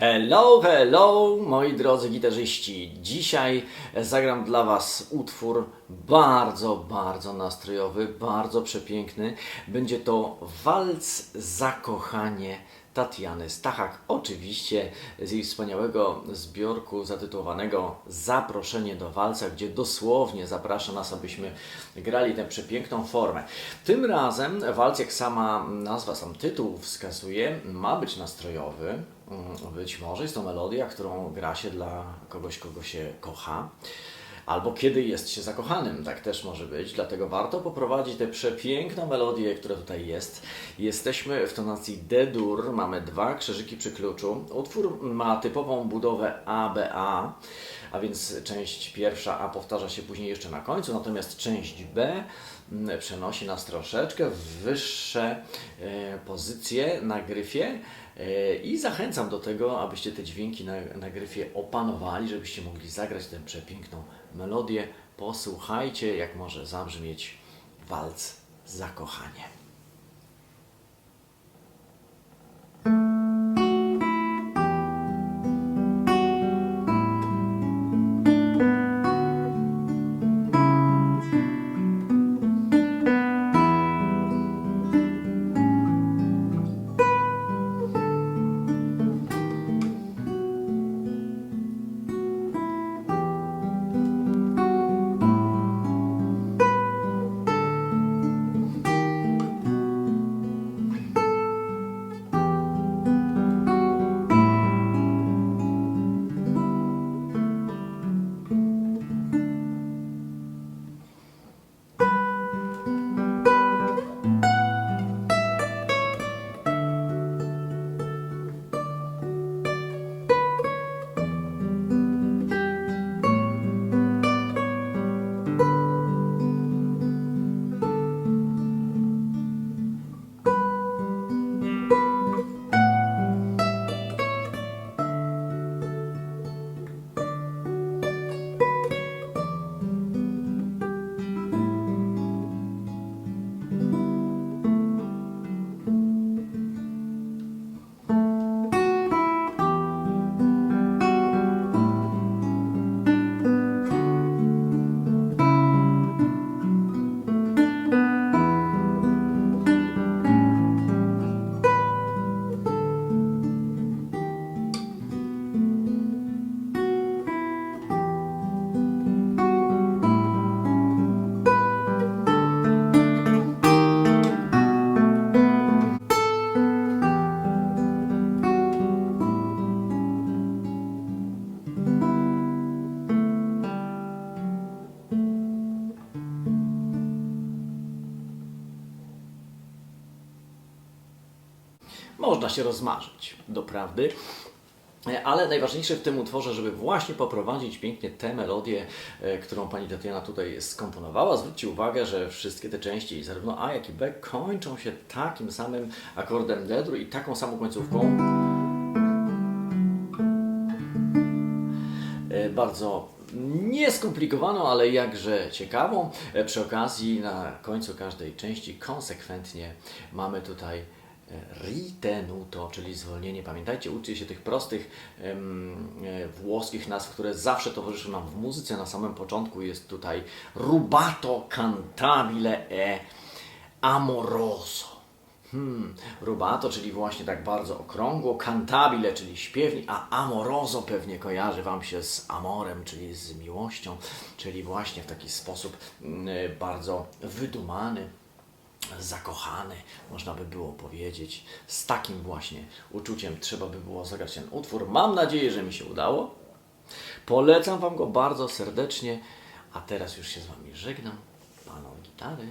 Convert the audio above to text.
Hello, hello, moi drodzy gitarzyści. Dzisiaj zagram dla Was utwór bardzo, bardzo nastrojowy, bardzo przepiękny. Będzie to walc Zakochanie Tatiany Stachak. Oczywiście z jej wspaniałego zbiorku zatytułowanego Zaproszenie do walca, gdzie dosłownie zaprasza nas, abyśmy grali tę przepiękną formę. Tym razem walc, jak sama nazwa, sam tytuł wskazuje, ma być nastrojowy. Mm, Być może jest to melodia, którą gra się dla kogoś, kogo się kocha. Albo kiedy jest się zakochanym, tak też może być. Dlatego warto poprowadzić tę przepiękną melodię, która tutaj jest. Jesteśmy w tonacji D-dur, mamy dwa krzyżyki przy kluczu. Utwór ma typową budowę ABA, a więc część pierwsza A powtarza się później jeszcze na końcu, natomiast część B mm, przenosi nas troszeczkę w wyższe e, pozycje na gryfie. E, I zachęcam do tego, abyście te dźwięki na, na gryfie opanowali, żebyście mogli zagrać tę przepiękną melodię. Posłuchajcie, jak może zabrzmieć walc zakochanie. Można się rozmarzyć, doprawdy. Ale najważniejsze w tym utworze, żeby właśnie poprowadzić pięknie tę melodię, e, którą pani Tatiana tutaj skomponowała. Zwróćcie uwagę, że wszystkie te części, zarówno A, jak i B, kończą się takim samym akordem D-dur i taką samą końcówką. E, Bardzo nieskomplikowaną, ale jakże ciekawą. E, Przy okazji na końcu każdej części konsekwentnie mamy tutaj e, ritenuto, czyli zwolnienie. Pamiętajcie, uczcie się tych prostych e, włoskich nazw, które zawsze towarzyszą nam w muzyce. Na samym początku jest tutaj rubato cantabile e amoroso. Hmm, rubato, czyli właśnie tak bardzo okrągło, cantabile, czyli śpiewni, a amoroso pewnie kojarzy Wam się z amorem, czyli z miłością, czyli właśnie w taki sposób mm, bardzo wydumany, zakochany, można by było powiedzieć. Z takim właśnie uczuciem trzeba by było zagrać ten utwór. Mam nadzieję, że mi się udało. Polecam Wam go bardzo serdecznie, a teraz już się z Wami żegnam. Panom gitary.